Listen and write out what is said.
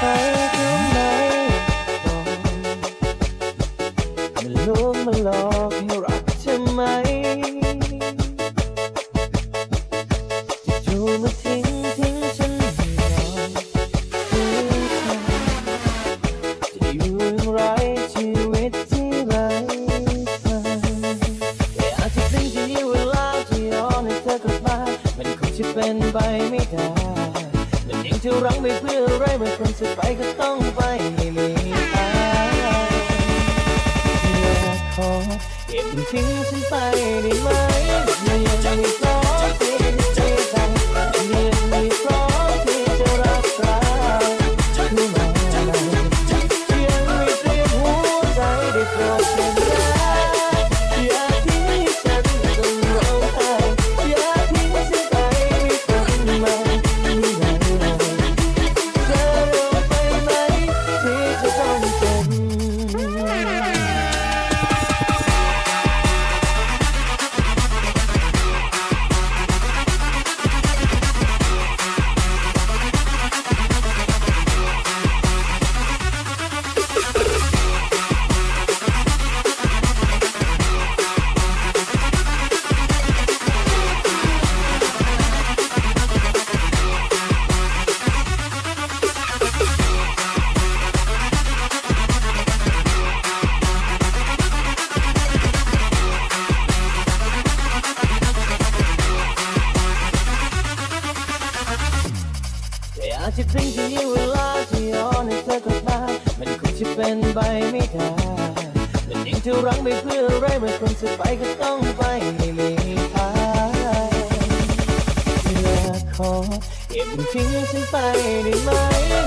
ไปทำไมบอกมันลวงมาหลอกให้รักใช่ไหมจู่ๆมาทิ้งทิ้งฉันให้นอนคือเธอจะอยู่อย่างไรชีวิตที่ไร้เธอแต่อาจจะเป็นที่เวลาที่รอให้เธอกลับมามันคงจะเป็นไปไม่ได้ รังไปเพื่ออะไรเมื่อคนจะไปก็ต้องไปไม่มีทางอยากขอเก็บมันทิ้งฉันไปได้ไหมมันยังไม่พร้อมที่อ อาจจะเป็นที่เวลาที่ย้อนให้เธอกลับมา มันคงจะเป็นไปไม่ได้มันยังจะรั้งไปเพื่ออะไรเมื่อคนจะไปก็ต้องไปไม่มีทางอยากขอเก็บมันทิ้งฉันไปได้ไหม